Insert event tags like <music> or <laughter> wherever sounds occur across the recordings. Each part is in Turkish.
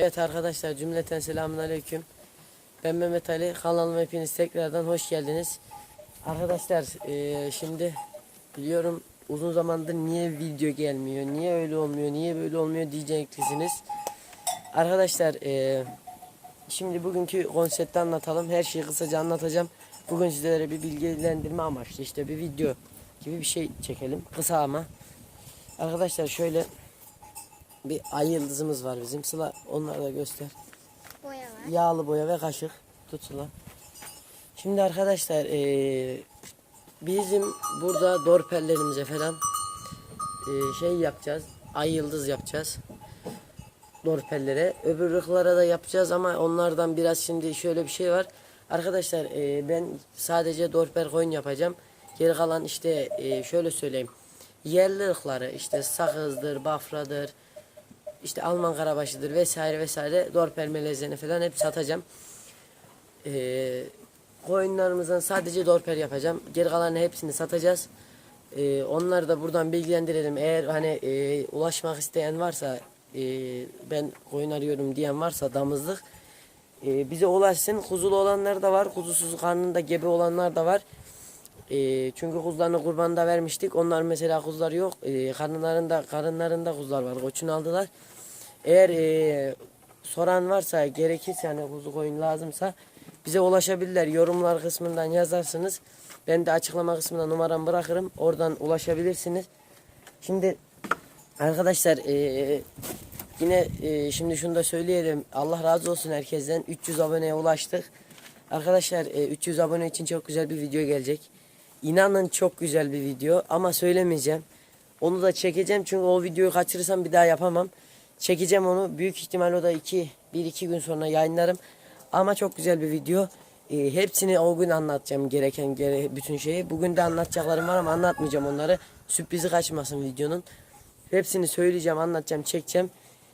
Evet arkadaşlar cümleten selamun aleyküm. Ben Mehmet Ali. Kanalıma hepiniz tekrardan hoş geldiniz. Arkadaşlar eee, şimdi biliyorum uzun zamandır niye video gelmiyor, niye öyle olmuyor, niye böyle olmuyor diyeceksiniz. Arkadaşlar eee, şimdi bugünkü konsepti anlatalım. Her şeyi kısaca anlatacağım. Bugün sizlere bir bilgilendirme amaçlı işte bir video gibi bir şey çekelim. Kısa ama. Arkadaşlar şöyle bir ay yıldızımız var bizim. Sıla onları da göster. Boya var. Yağlı boya ve kaşık. Tut Sıla. Şimdi arkadaşlar eee, bizim burada dorpellerimize falan eee, şey yapacağız. Ay yıldız yapacağız. Dorpellere. Öbür ırklara da yapacağız ama onlardan biraz şimdi şöyle bir şey var. Arkadaşlar eee, ben sadece dorper koyun yapacağım. Geri kalan işte eee, şöyle söyleyeyim. Yerli ırkları işte sakızdır, bafradır, işte Alman karabaşıdır vesaire vesaire dorper melezlerini falan hep satacağım. Ee, koyunlarımızdan sadece dorper yapacağım. Geri kalanı hepsini satacağız. Ee, onları da buradan bilgilendirelim. Eğer hani e, ulaşmak isteyen varsa e, ben koyun arıyorum diyen varsa damızlık e, bize ulaşsın. Kuzulu olanlar da var. Kuzusuz karnında gebe olanlar da var. E, çünkü kuzularını kurbanda vermiştik. Onlar mesela kuzular yok. E, karınlarında karınlarında kuzular var. Koçunu aldılar. Eğer e, soran varsa gerekirse yani kuzu koyun lazımsa bize ulaşabilirler. Yorumlar kısmından yazarsınız. Ben de açıklama kısmına numaramı bırakırım. Oradan ulaşabilirsiniz. Şimdi arkadaşlar e, yine e, şimdi şunu da söyleyelim. Allah razı olsun herkesten. 300 aboneye ulaştık. Arkadaşlar e, 300 abone için çok güzel bir video gelecek. İnanın çok güzel bir video ama söylemeyeceğim. Onu da çekeceğim çünkü o videoyu kaçırırsam bir daha yapamam. Çekeceğim onu. Büyük ihtimal o da 2 1 2 gün sonra yayınlarım. Ama çok güzel bir video. E, hepsini o gün anlatacağım gereken gere bütün şeyi. Bugün de anlatacaklarım var ama anlatmayacağım onları. Sürprizi kaçmasın videonun. Hepsini söyleyeceğim, anlatacağım, çekeceğim.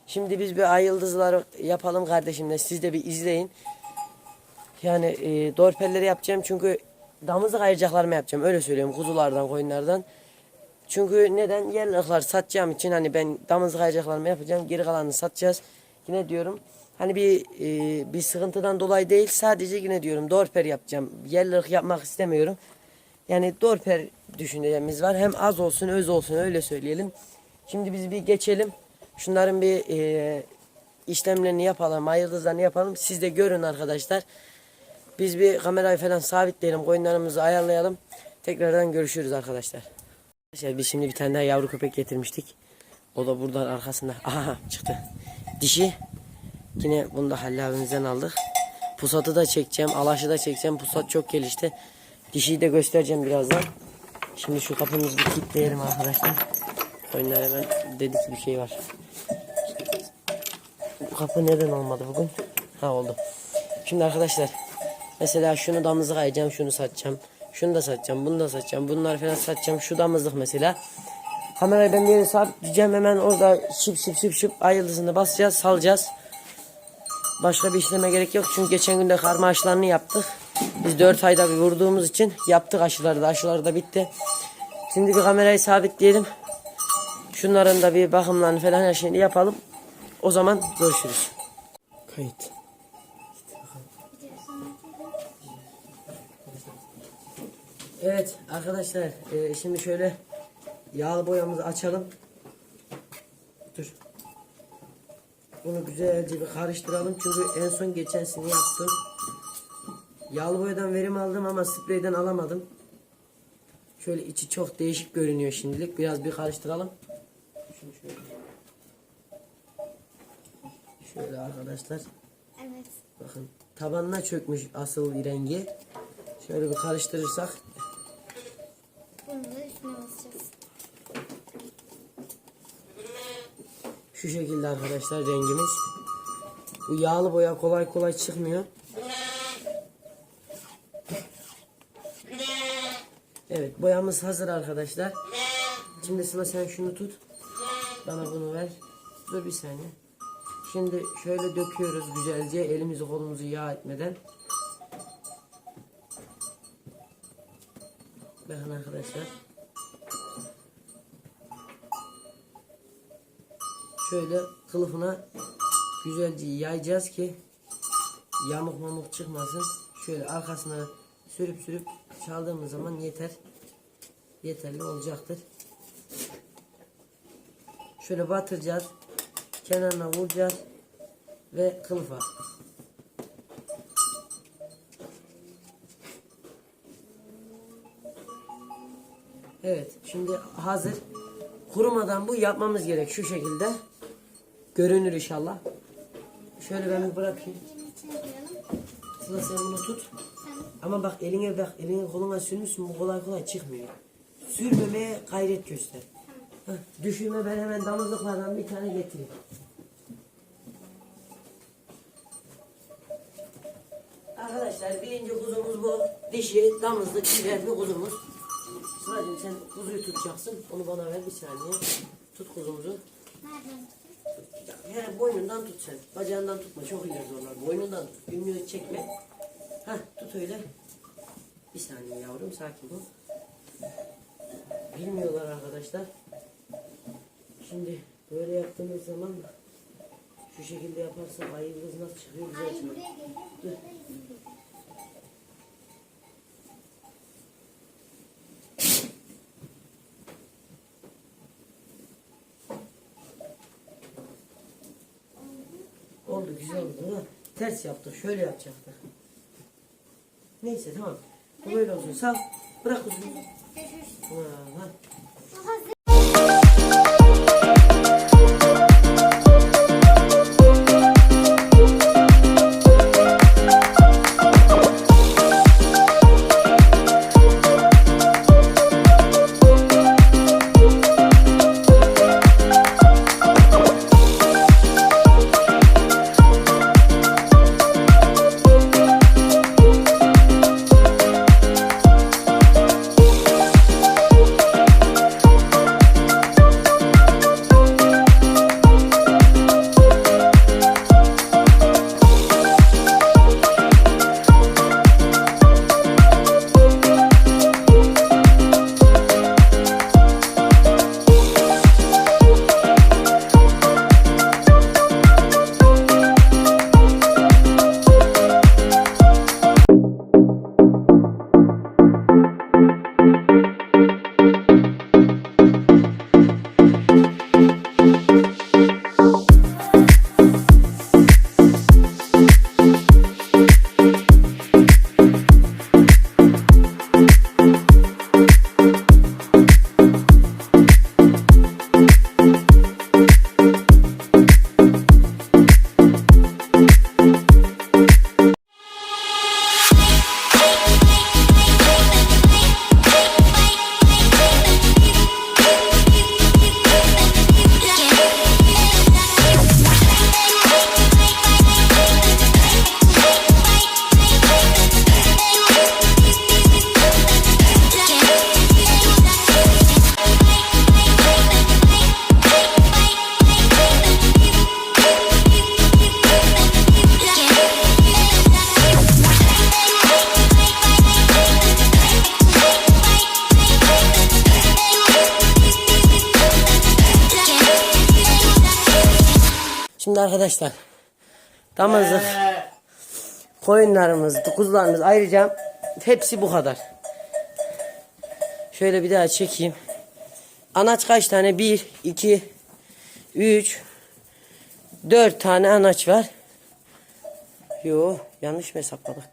Şimdi biz bir ay yıldızları yapalım kardeşimle. Siz de bir izleyin. Yani e, dorpelleri yapacağım çünkü damızlık ayıracaklarımı yapacağım. Öyle söylüyorum kuzulardan, koyunlardan. Çünkü neden? Yerli satacağım için hani ben damızlık ayıracaklarımı yapacağım. Geri kalanını satacağız. Yine diyorum hani bir e, bir sıkıntıdan dolayı değil sadece yine diyorum dorper yapacağım. Yerli yapmak istemiyorum. Yani dorper düşüncemiz var. Hem az olsun öz olsun öyle söyleyelim. Şimdi biz bir geçelim. Şunların bir e, işlemlerini yapalım. Ayıldızlarını yapalım. Siz de görün arkadaşlar. Biz bir kamerayı falan sabitleyelim. Koyunlarımızı ayarlayalım. Tekrardan görüşürüz arkadaşlar. Arkadaşlar biz şimdi bir tane daha yavru köpek getirmiştik. O da buradan arkasında. Aha çıktı. Dişi. Yine bunu da Halil abimizden aldık. Pusatı da çekeceğim. Alaşı da çekeceğim. Pusat çok gelişti. Dişiyi de göstereceğim birazdan. Şimdi şu kapımızı bir kilitleyelim arkadaşlar. Koyunlar hemen dedik bir şey var. Bu kapı neden olmadı bugün? Ha oldu. Şimdi arkadaşlar mesela şunu damızlık ayacağım, şunu satacağım. Şunu da satacağım, bunu da satacağım. Bunları falan satacağım. Şu damızlık mesela. Kamerayı ben bir yere sabitleyeceğim. Hemen orada şıp şıp şıp şıp ay yıldızını basacağız, salacağız. Başka bir işleme gerek yok. Çünkü geçen günde karma aşılarını yaptık. Biz 4 ayda bir vurduğumuz için yaptık aşıları da. Aşıları da bitti. Şimdi bir kamerayı sabitleyelim. Şunların da bir bakımlarını falan her şeyini yapalım. O zaman görüşürüz. Kayıt. Evet arkadaşlar e, şimdi şöyle yağlı boyamızı açalım. Dur. Bunu güzelce bir karıştıralım çünkü en son geçen sene yaptım. Yağlı boyadan verim aldım ama spreyden alamadım. Şöyle içi çok değişik görünüyor şimdilik. Biraz bir karıştıralım. Şunu şöyle. Şöyle arkadaşlar. Evet. Bakın tabanına çökmüş asıl rengi. Şöyle bir karıştırırsak Bunu da üstüne basacağız. Şu şekilde arkadaşlar rengimiz. Bu yağlı boya kolay kolay çıkmıyor. Evet boyamız hazır arkadaşlar. Şimdi Sıla sen şunu tut. Bana bunu ver. Dur bir saniye. Şimdi şöyle döküyoruz güzelce elimizi kolumuzu yağ etmeden. Bakın arkadaşlar. Şöyle kılıfına güzelce yayacağız ki yamuk mamuk çıkmasın. Şöyle arkasına sürüp sürüp çaldığımız zaman yeter. Yeterli olacaktır. Şöyle batıracağız. Kenarına vuracağız. Ve kılıfa. Evet şimdi hazır. Kurumadan bu yapmamız gerek şu şekilde. Görünür inşallah. Şöyle ben bir bırakayım. Sıla sen bunu tut. Ama bak eline bak eline koluna sürmüşsün bu kolay kolay çıkmıyor. Sürmemeye gayret göster. Heh, düşürme ben hemen damızlıklardan bir tane getireyim. Arkadaşlar birinci kuzumuz bu. Dişi, damızlık, bir kuzumuz. Sıracığım sen kuzuyu tutacaksın. Onu bana ver bir saniye. Tut kuzumuzu. Ya, He, boynundan tut sen. Bacağından tutma. Çok ileri zorlar. Boynundan tut. Bilmiyor çekme. Heh, tut öyle. Bir saniye yavrum sakin ol. Bilmiyorlar arkadaşlar. Şimdi böyle yaptığımız zaman şu şekilde yaparsak ay yıldız nasıl çıkıyor buraya geliyor. Dur. Oldu güzel oldu ama ters yaptık şöyle yapacaktık. Neyse tamam. Bu böyle olsun. Sal. Bırak uzun. Görüşürüz. Ha, arkadaşlar damızlık koyunlarımız, kuzularımız ayrıca hepsi bu kadar. Şöyle bir daha çekeyim. Anaç kaç tane? 1, 2, 3, 4 tane anaç var. Yo yanlış mı hesapladık?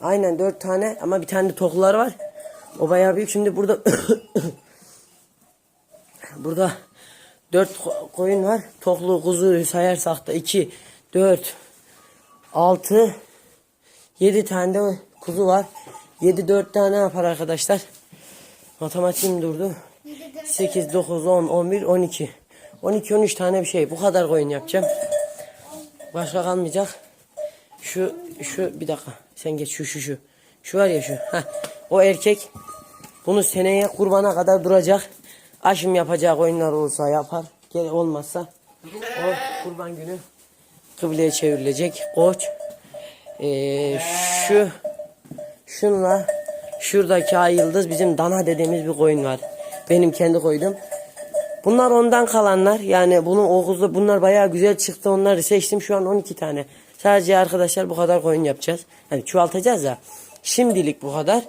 Aynen 4 tane ama bir tane de toklular var. O bayağı büyük. Şimdi burada <coughs> Burada 4 koyun var. Toklu kuzu sayarsak da 2, 4, 6, 7 tane de kuzu var. 7, 4 tane yapar arkadaşlar. Matematiğim durdu. 7 4 8, 9, 10, 11, 12. 12, 13 tane bir şey. Bu kadar koyun yapacağım. Başka kalmayacak. Şu, şu bir dakika. Sen geç şu, şu, şu. Şu var ya şu. Heh. O erkek. Bunu seneye kurbana kadar duracak. Aşım yapacak oyunlar olursa yapar. Gel olmazsa o kurban günü kıbleye çevrilecek. Koç. Ee, şu şunla şuradaki ay yıldız bizim dana dediğimiz bir koyun var. Benim kendi koydum. Bunlar ondan kalanlar. Yani bunun okuzda bunlar bayağı güzel çıktı. Onları seçtim. Şu an 12 tane. Sadece arkadaşlar bu kadar koyun yapacağız. Hani çoğaltacağız ya. Şimdilik bu kadar.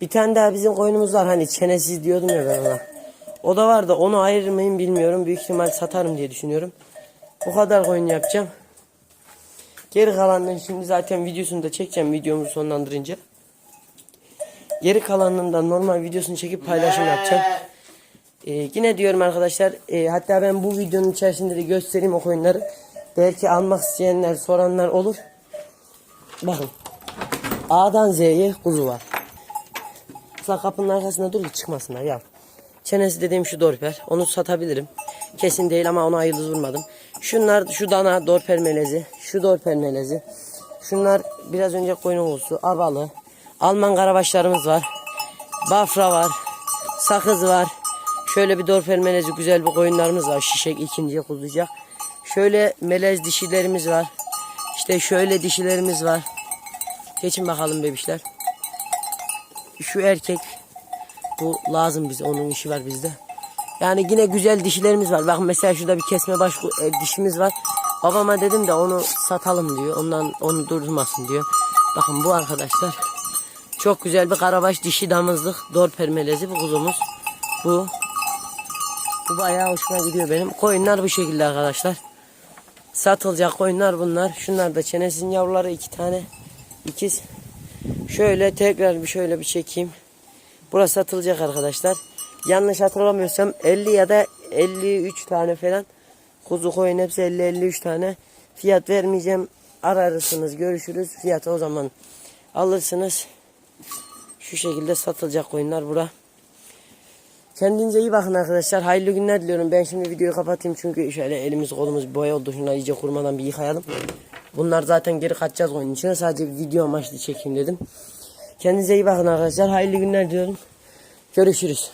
Bir tane daha bizim koyunumuz var. Hani çenesiz diyordum ya ben ona. O da var da onu ayırmayın bilmiyorum. Büyük ihtimal satarım diye düşünüyorum. Bu kadar koyun yapacağım. Geri kalanını şimdi zaten videosunu da çekeceğim videomu sonlandırınca. Geri kalanının da normal videosunu çekip paylaşım yapacağım. Ee, yine diyorum arkadaşlar e, hatta ben bu videonun içerisinde de göstereyim o coinleri. Belki almak isteyenler soranlar olur. Bakın. A'dan Z'ye kuzu var. Sıla kapının arkasında dur ki çıkmasınlar ya. Çenesi dediğim şu dorper. Onu satabilirim. Kesin değil ama ona yıldız vurmadım. Şunlar şu dana dorper melezi. Şu dorper melezi. Şunlar biraz önce koyun olsu. Abalı. Alman karabaşlarımız var. Bafra var. Sakız var. Şöyle bir dorper melezi güzel bir koyunlarımız var. Şişek ikinciye kuzulayacak. Şöyle melez dişilerimiz var. İşte şöyle dişilerimiz var. Geçin bakalım bebişler. Şu erkek bu lazım bize. Onun işi var bizde. Yani yine güzel dişilerimiz var. Bakın mesela şurada bir kesme baş e, dişimiz var. Babama dedim de onu satalım diyor. Ondan onu durmasın diyor. Bakın bu arkadaşlar. Çok güzel bir karabaş dişi damızlık. Dor permelezi bu kuzumuz. Bu. Bu bayağı hoşuma gidiyor benim. Koyunlar bu şekilde arkadaşlar. Satılacak koyunlar bunlar. Şunlar da çenesinin yavruları iki tane. ikiz. Şöyle tekrar bir şöyle bir çekeyim. Burası satılacak arkadaşlar. Yanlış hatırlamıyorsam 50 ya da 53 tane falan. Kuzu koyun hepsi 50-53 tane. Fiyat vermeyeceğim. Ararsınız görüşürüz. Fiyatı o zaman alırsınız. Şu şekilde satılacak koyunlar bura. Kendinize iyi bakın arkadaşlar. Hayırlı günler diliyorum. Ben şimdi videoyu kapatayım çünkü şöyle elimiz kolumuz boya oldu. Şunları iyice kurmadan bir yıkayalım. Bunlar zaten geri kaçacağız oyun içine. Sadece bir video amaçlı çekeyim dedim. Kendinize iyi bakın arkadaşlar. Hayırlı günler diliyorum. Görüşürüz.